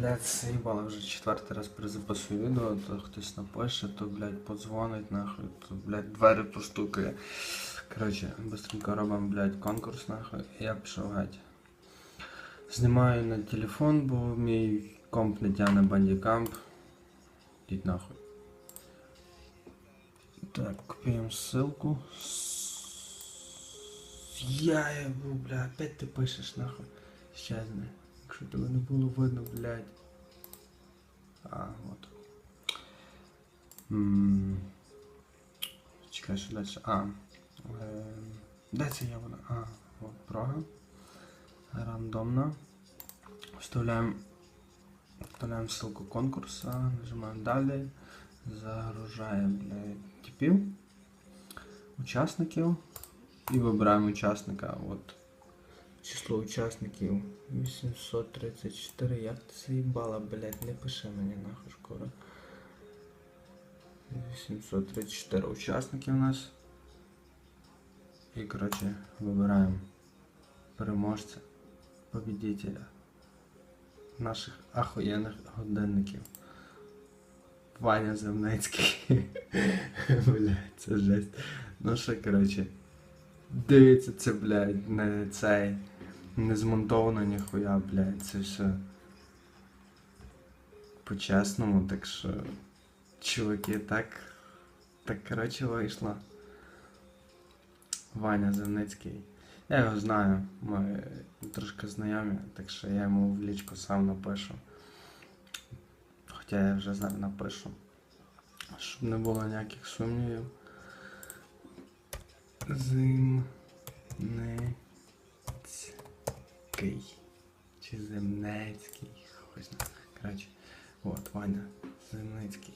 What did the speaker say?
Блядь, заїбало вже четвертий раз перезаписую відео, то хтось напише, то, блядь, подзвонить нахуй, то, блядь, двері постукає. Коротше, быстренько робимо, блядь, конкурс нахуй, я пішов геть. Знімаю на телефон, бо мій комп не тягне бандікамп. Йдіть нахуй. Так, копіємо ссылку. Я его, бля, опять ти пишеш нахуй. Щезне. Якщо тебе не було видно, блядь. А, от. М, Чекай, що далі. А. Е, де це я вона? А, от Прога. Рандомно. Вставляємо. Вставляємо ссылку конкурса, нажимаємо далі. Загружаємо типів, учасників і вибираємо учасника. От. Число учасників 834. Як ти заїбала, блядь, не пиши мені нахуй скоро. 834 учасники у нас. І, коротше, вибираємо переможця, победителя наших ахуєнних годинників. Ваня Земнецький. Блядь, це жесть. Ну що, коротше. Дивіться це, блядь, не цей. Не змонтовано ніхуя, блядь, це все. По-чесному, так що. Чуваки, так. Так, коротше, вийшло. Ваня Земницький. Я його знаю, ми трошки знайомі, так що я йому в лічку сам напишу. Хоча я вже зараз напишу. Щоб не було ніяких сумнівів. Земнецький. Чи Земнецький. Коротше, от, Ваня Земницький.